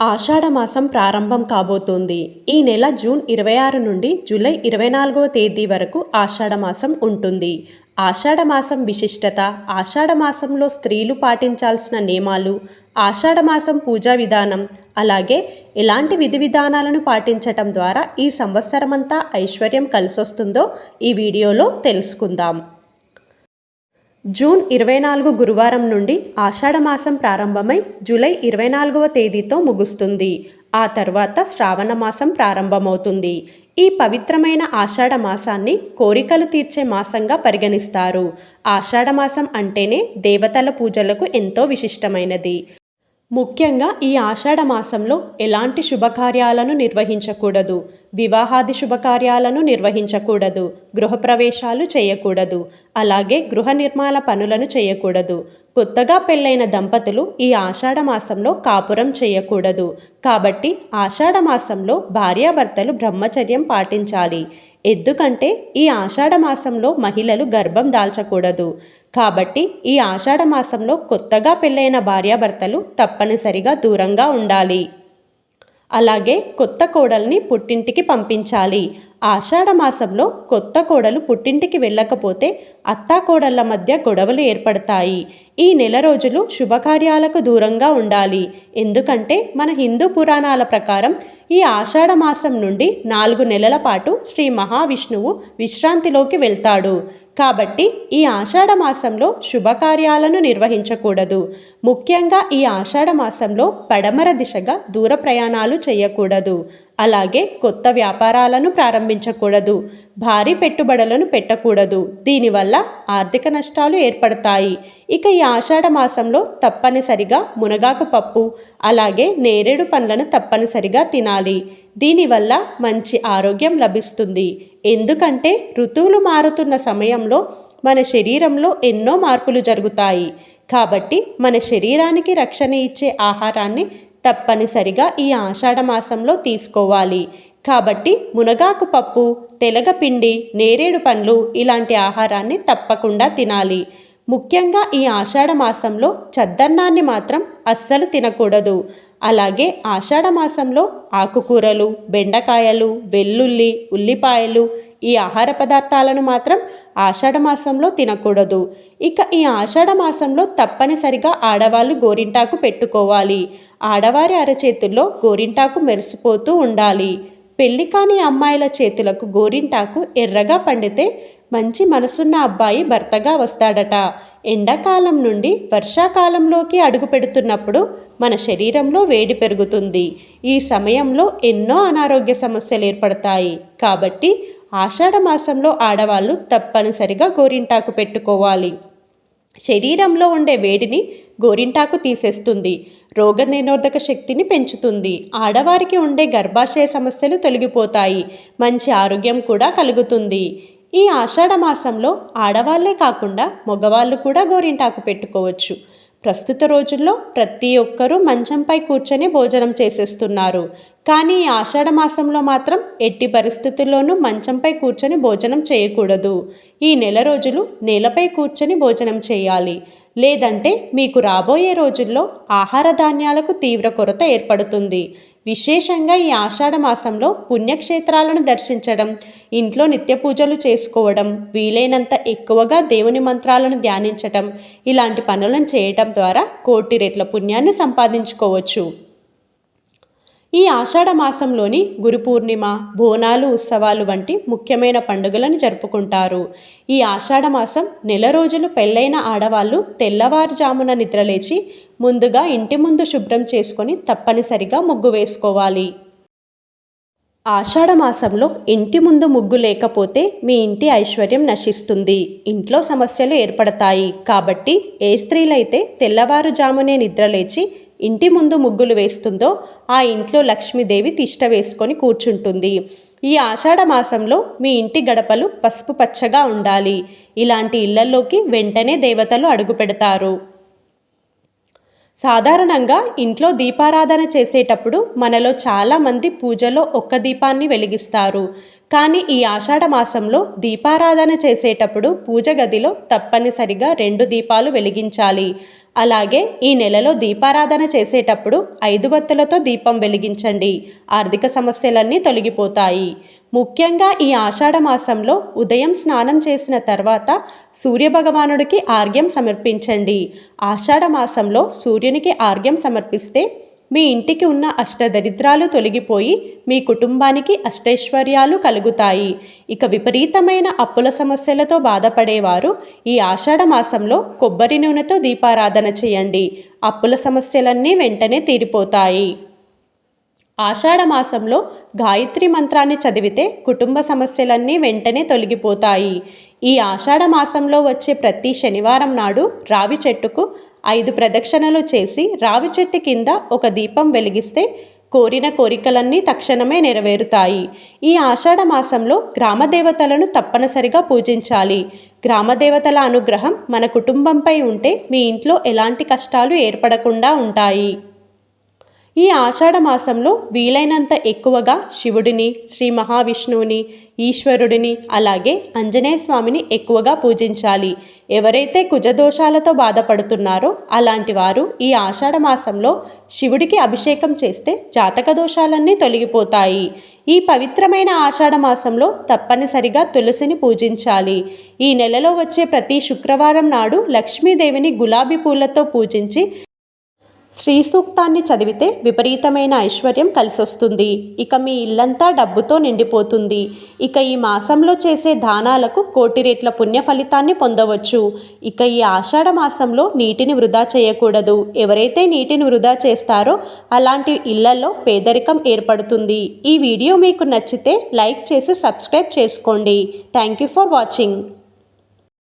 ఆషాఢమాసం ప్రారంభం కాబోతోంది. ఈ నెల జూన్ ఇరవై ఆరు నుండి జూలై ఇరవై నాలుగవ తేదీ వరకు ఆషాఢమాసం ఉంటుంది. ఆషాఢమాసం విశిష్టత ఆషాఢమాసంలో స్త్రీలు పాటించాల్సిన నియమాలు ఆషాఢమాసం పూజా విధానం అలాగే ఎలాంటి విధి విధానాలను పాటించటం ద్వారా ఈ సంవత్సరమంతా ఐశ్వర్యం కలిసొస్తుందో ఈ వీడియోలో తెలుసుకుందాం. జూన్ ఇరవై నాలుగు గురువారం నుండి ఆషాఢమాసం ప్రారంభమై జూలై ఇరవై నాలుగవ తేదీతో ముగుస్తుంది. ఆ తర్వాత శ్రావణ మాసం ప్రారంభమవుతుంది. ఈ పవిత్రమైన ఆషాఢ మాసాన్ని కోరికలు తీర్చే మాసంగా పరిగణిస్తారు. ఆషాఢమాసం అంటేనే దేవతల పూజలకు ఎంతో విశిష్టమైనది. ముఖ్యంగా ఈ ఆషాఢ మాసంలో ఎలాంటి శుభకార్యాలను నిర్వహించకూడదు వివాహాది శుభకార్యాలను నిర్వహించకూడదు గృహప్రవేశాలు చేయకూడదు అలాగే గృహ నిర్మాణ పనులను చేయకూడదు. కొత్తగా పెళ్ళైన దంపతులు ఈ ఆషాఢ మాసంలో కాపురం చేయకూడదు. కాబట్టి ఆషాఢ మాసంలో భార్యాభర్తలు బ్రహ్మచర్యం పాటించాలి. ఎందుకంటే ఈ ఆషాఢ మాసంలో మహిళలు గర్భం దాల్చకూడదు. కాబట్టి ఈ ఆషాఢ మాసంలో కొత్తగా పెళ్ళైన భార్యాభర్తలు తప్పనిసరిగా దూరంగా ఉండాలి. అలాగే కొత్త కోడల్ని పుట్టింటికి పంపించాలి. ఆషాఢ మాసంలో కొత్త కోడలు పుట్టింటికి వెళ్ళకపోతే అత్తాకోడళ్ళ మధ్య గొడవలు ఏర్పడతాయి. ఈ నెల రోజులు శుభకార్యాలకు దూరంగా ఉండాలి. ఎందుకంటే మన హిందూ పురాణాల ప్రకారం ఈ ఆషాఢ మాసం నుండి నాలుగు నెలల పాటు శ్రీ మహావిష్ణువు విశ్రాంతిలోకి వెళ్తాడు. కాబట్టి ఈ ఆషాఢ మాసంలో శుభకార్యాలను నిర్వహించకూడదు. ముఖ్యంగా ఈ ఆషాఢ మాసంలో పడమర దిశగా దూర ప్రయాణాలు చేయకూడదు. అలాగే కొత్త వ్యాపారాలను ప్రారంభించకూడదు. భారీ పెట్టుబడులను పెట్టకూడదు. దీనివల్ల ఆర్థిక నష్టాలు ఏర్పడతాయి. ఇక ఈ ఆషాఢ మాసంలో తప్పనిసరిగా మునగాకు పప్పు అలాగే నేరేడు పండ్లను తప్పనిసరిగా తినాలి. దీనివల్ల మంచి ఆరోగ్యం లభిస్తుంది. ఎందుకంటే ఋతువులు మారుతున్న సమయంలో మన శరీరంలో ఎన్నో మార్పులు జరుగుతాయి. కాబట్టి మన శరీరానికి రక్షణ ఇచ్చే ఆహారాన్ని తప్పనిసరిగా ఈ ఆషాఢ మాసంలో తీసుకోవాలి. కాబట్టి మునగాకు పప్పు తెలగపిండి నేరేడు పండ్లు ఇలాంటి ఆహారాన్ని తప్పకుండా తినాలి. ముఖ్యంగా ఈ ఆషాఢ మాసంలో చద్దన్నాన్ని మాత్రం అస్సలు తినకూడదు. అలాగే ఆషాఢ మాసంలో ఆకుకూరలు బెండకాయలు వెల్లుల్లి ఉల్లిపాయలు ఈ ఆహార పదార్థాలను మాత్రం ఆషాఢ మాసంలో తినకూడదు. ఇక ఈ ఆషాఢ మాసంలో తప్పనిసరిగా ఆడవాళ్ళు గోరింటాకు పెట్టుకోవాలి. ఆడవారి అరచేతుల్లో గోరింటాకు మెరిసిపోతూ ఉండాలి. పెళ్ళి కాని అమ్మాయిల చేతులకు గోరింటాకు ఎర్రగా పండితే మంచి మనసున్న అబ్బాయి భర్తగా వస్తాడట. ఎండాకాలం నుండి వర్షాకాలంలోకి అడుగు పెడుతున్నప్పుడు మన శరీరంలో వేడి పెరుగుతుంది. ఈ సమయంలో ఎన్నో అనారోగ్య సమస్యలు ఏర్పడతాయి. కాబట్టి ఆషాఢ మాసంలో ఆడవాళ్ళు తప్పనిసరిగా గోరింటాకు పెట్టుకోవాలి. శరీరంలో ఉండే వేడిని గోరింటాకు తీసేస్తుంది. రోగనిరోధక శక్తిని పెంచుతుంది. ఆడవారికి ఉండే గర్భాశయ సమస్యలు తొలగిపోతాయి. మంచి ఆరోగ్యం కూడా కలుగుతుంది. ఈ ఆషాఢ మాసంలో ఆడవాళ్ళే కాకుండా మగవాళ్ళు కూడా గోరింటాకు పెట్టుకోవచ్చు. ప్రస్తుత రోజుల్లో ప్రతి ఒక్కరూ మంచంపై కూర్చొని భోజనం చేసేస్తున్నారు. కానీ ఆషాఢ మాసంలో మాత్రం ఎట్టి పరిస్థితుల్లోనూ మంచంపై కూర్చొని భోజనం చేయకూడదు. ఈ నెల రోజులు నేలపై కూర్చొని భోజనం చేయాలి. లేదంటే మీకు రాబోయే రోజుల్లో ఆహార ధాన్యాలకు తీవ్ర కొరత ఏర్పడుతుంది. విశేషంగా ఈ ఆషాఢ మాసంలో పుణ్యక్షేత్రాలను దర్శించడం ఇంట్లో నిత్య పూజలు చేసుకోవడం వీలైనంత ఎక్కువగా దేవుని మంత్రాలను ధ్యానించటం ఇలాంటి పనులను చేయటం ద్వారా కోటి రెట్ల పుణ్యాన్ని సంపాదించుకోవచ్చు. ఈ ఆషాఢ మాసంలోని గురు పూర్ణిమ బోనాలు ఉత్సవాలు వంటి ముఖ్యమైన పండుగలను జరుపుకుంటారు. ఈ ఆషాఢ మాసం నెల రోజులు పెళ్ళైన ఆడవాళ్ళు తెల్లవారుజామున నిద్రలేచి ముందుగా ఇంటి ముందు శుభ్రం చేసుకొని తప్పనిసరిగా ముగ్గు వేసుకోవాలి. ఆషాఢ మాసంలో ఇంటి ముందు ముగ్గు లేకపోతే మీ ఇంటి ఐశ్వర్యం నశిస్తుంది. ఇంట్లో సమస్యలు ఏర్పడతాయి. కాబట్టి ఏ స్త్రీలైతే తెల్లవారుజామునే నిద్రలేచి ఇంటి ముందు ముగ్గులు వేస్తుందో ఆ ఇంట్లో లక్ష్మీదేవి తిష్ట వేసుకొని కూర్చుంటుంది. ఈ ఆషాఢ మాసంలో మీ ఇంటి గడపలు పసుపు పచ్చగా ఉండాలి. ఇలాంటి ఇళ్ళలోకి వెంటనే దేవతలు అడుగు పెడతారు. సాధారణంగా ఇంట్లో దీపారాధన చేసేటప్పుడు మనలో చాలామంది పూజలో ఒక్క దీపాన్ని వెలిగిస్తారు. కానీ ఈ ఆషాఢ మాసంలో దీపారాధన చేసేటప్పుడు పూజ గదిలో తప్పనిసరిగా రెండు దీపాలు వెలిగించాలి. అలాగే ఈ నెలలో దీపారాధన చేసేటప్పుడు ఐదు వత్తులతో దీపం వెలిగించండి. ఆర్థిక సమస్యలన్నీ తొలగిపోతాయి. ముఖ్యంగా ఈ ఆషాఢ మాసంలో ఉదయం స్నానం చేసిన తర్వాత సూర్యభగవానుడికి ఆర్ఘ్యం సమర్పించండి. ఆషాఢ మాసంలో సూర్యునికి ఆర్ఘ్యం సమర్పిస్తే మీ ఇంటికి ఉన్న అష్టదరిద్రాలు తొలగిపోయి మీ కుటుంబానికి అష్టైశ్వర్యాలు కలుగుతాయి. ఇక విపరీతమైన అప్పుల సమస్యలతో బాధపడేవారు ఈ ఆషాఢ మాసంలో కొబ్బరి నూనెతో దీపారాధన చేయండి. అప్పుల సమస్యలన్నీ వెంటనే తీరిపోతాయి. ఆషాఢ మాసంలో గాయత్రి మంత్రాన్ని చదివితే కుటుంబ సమస్యలన్నీ వెంటనే తొలగిపోతాయి. ఈ ఆషాఢ మాసంలో వచ్చే ప్రతి శనివారం నాడు రావి చెట్టుకు ఐదు ప్రదక్షిణలు చేసి రావి చెట్టు కింద ఒక దీపం వెలిగిస్తే కోరిన కోరికలన్నీ తక్షణమే నెరవేరుతాయి. ఈ ఆషాఢ మాసంలో గ్రామదేవతలను తప్పనిసరిగా పూజించాలి. గ్రామదేవతల అనుగ్రహం మన కుటుంబంపై ఉంటే మీ ఇంట్లో ఎలాంటి కష్టాలు ఏర్పడకుండా ఉంటాయి. ఈ ఆషాఢ మాసంలో వీలైనంత ఎక్కువగా శివుడిని శ్రీ మహావిష్ణువుని ఈశ్వరుడిని అలాగే ఆంజనేయ స్వామిని ఎక్కువగా పూజించాలి. ఎవరైతే కుజదోషాలతో బాధపడుతున్నారో అలాంటి వారు ఈ ఆషాఢ మాసంలో శివుడికి అభిషేకం చేస్తే జాతక దోషాలన్నీ తొలగిపోతాయి. ఈ పవిత్రమైన ఆషాఢ మాసంలో తప్పనిసరిగా తులసిని పూజించాలి. ఈ నెలలో వచ్చే ప్రతి శుక్రవారం నాడు లక్ష్మీదేవిని గులాబీ పూలతో పూజించి శ్రీ సూక్తాన్ని చదివితే విపరీతమైన ఐశ్వర్యం కలిసొస్తుంది. ఇక మీ ఇల్లంతా డబ్బుతో నిండిపోతుంది. ఇక ఈ మాసంలో చేసే దానాలకు కోటి రేట్ల పుణ్య ఫలితాన్ని పొందవచ్చు. ఇక ఈ ఆషాఢ మాసంలో నీటిని వృధా చేయకూడదు. ఎవరైతే నీటిని వృధా చేస్తారో అలాంటి ఇళ్ళలో పేదరికం ఏర్పడుతుంది. ఈ వీడియో మీకు నచ్చితే లైక్ చేసి సబ్స్క్రైబ్ చేసుకోండి. Thank you for watching.